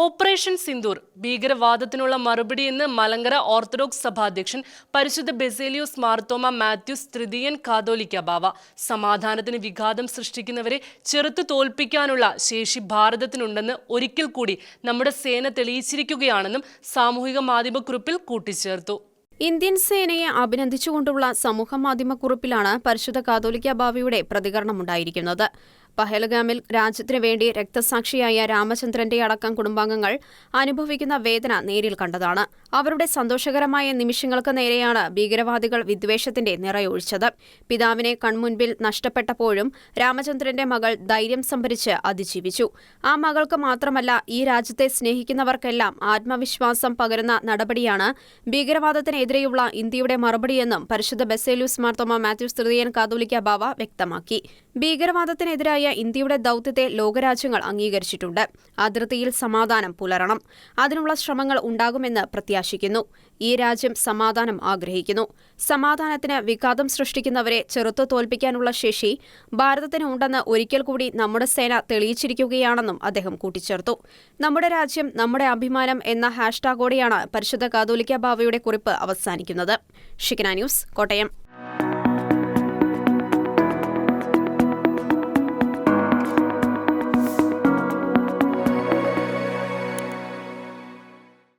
Operation Sindoor ഭീകരവാദത്തിനുള്ള മറുപടി എന്ന് Malankara orthodox സഭാധ്യക്ഷൻ പരിശുദ്ധ ബെസേലിയോസ് മാർത്തോമ മാത്യൂസ് തൃതീയൻ കാതോലിക്ക ബാവ സമാധാനത്തിന് വിഘാതം സൃഷ്ടിക്കുന്നവരെ ചെറുത്തു തോൽപ്പിക്കാനുള്ള ശേഷി ഭാരതത്തിനുണ്ടെന്ന് ഒരിക്കൽ കൂടി നമ്മുടെ സേന തെളിയിച്ചിരിക്കുകയാണെന്നും സാമൂഹിക മാധ്യമക്കുറിപ്പിൽ കൂട്ടിച്ചേർത്തു. ഇന്ത്യൻ സേനയെ അഭിനന്ദിച്ചുകൊണ്ടുള്ള സമൂഹമാധ്യമക്കുറിപ്പിലാണ് പരിശുദ്ധ കാതോലിക്ക ബാവയുടെ പ്രതികരണമുണ്ടായിരിക്കുന്നത്. പഹലഗാമിൽ രാജ്യത്തിനു വേണ്ടി രക്തസാക്ഷിയായ രാമചന്ദ്രന്റെ അടക്കം കുടുംബാംഗങ്ങൾ അനുഭവിക്കുന്ന വേദന നേരിൽ കണ്ടതാണ്. അവരുടെ സന്തോഷകരമായ നിമിഷങ്ങൾക്ക് നേരെയാണ് ഭീകരവാദികൾ വിദ്വേഷത്തിന്റെ നിറയൊഴിച്ചത്. പിതാവിനെ കൺമുൻപിൽ നഷ്ടപ്പെട്ടപ്പോഴും രാമചന്ദ്രന്റെ മകൾ ധൈര്യം സംഭരിച്ച് അതിജീവിച്ചു. ആ മകൾക്ക് മാത്രമല്ല ഈ രാജ്യത്തെ സ്നേഹിക്കുന്നവർക്കെല്ലാം ആത്മവിശ്വാസം പകരുന്ന നടപടിയാണ് ഭീകരവാദത്തിനെതിരെയുള്ള ഇന്ത്യയുടെ മറുപടിയെന്നും പരിശുദ്ധ ബസേലൂസ് മാർത്തോമ മാത്യൂസ് തൃതീയൻ കാതോലിക്ക ബാവ വ്യക്തമാക്കി. ഭീകരവാദത്തിനെതിരായ ഇന്ത്യയുടെ ദൌത്യത്തെ ലോകരാജ്യങ്ങൾ അംഗീകരിച്ചിട്ടുണ്ട്. അതിർത്തിയിൽ സമാധാനം പുലരണം. അതിനുള്ള ശ്രമങ്ങൾ ഉണ്ടാകുമെന്ന് പ്രത്യാശിക്കുന്നു. ഈ രാജ്യം സമാധാനം ആഗ്രഹിക്കുന്നു. സമാധാനത്തിന് വിഘാതം സൃഷ്ടിക്കുന്നവരെ ചെറുത്തു തോൽപ്പിക്കാനുള്ള ശേഷി ഭാരതത്തിന് ഉണ്ടെന്ന് ഒരിക്കൽ കൂടി നമ്മുടെ സേന തെളിയിച്ചിരിക്കുകയാണെന്നും അദ്ദേഹം കൂട്ടിച്ചേർത്തു. നമ്മുടെ രാജ്യം നമ്മുടെ അഭിമാനം എന്ന ഹാഷ്ടാഗോടെയാണ് പരിശുദ്ധ കാതോലിക്ക ബാവയുടെ കുറിപ്പ് അവസാനിക്കുന്നത്. ഷിക്കന ന്യൂസ് കോട്ടയം.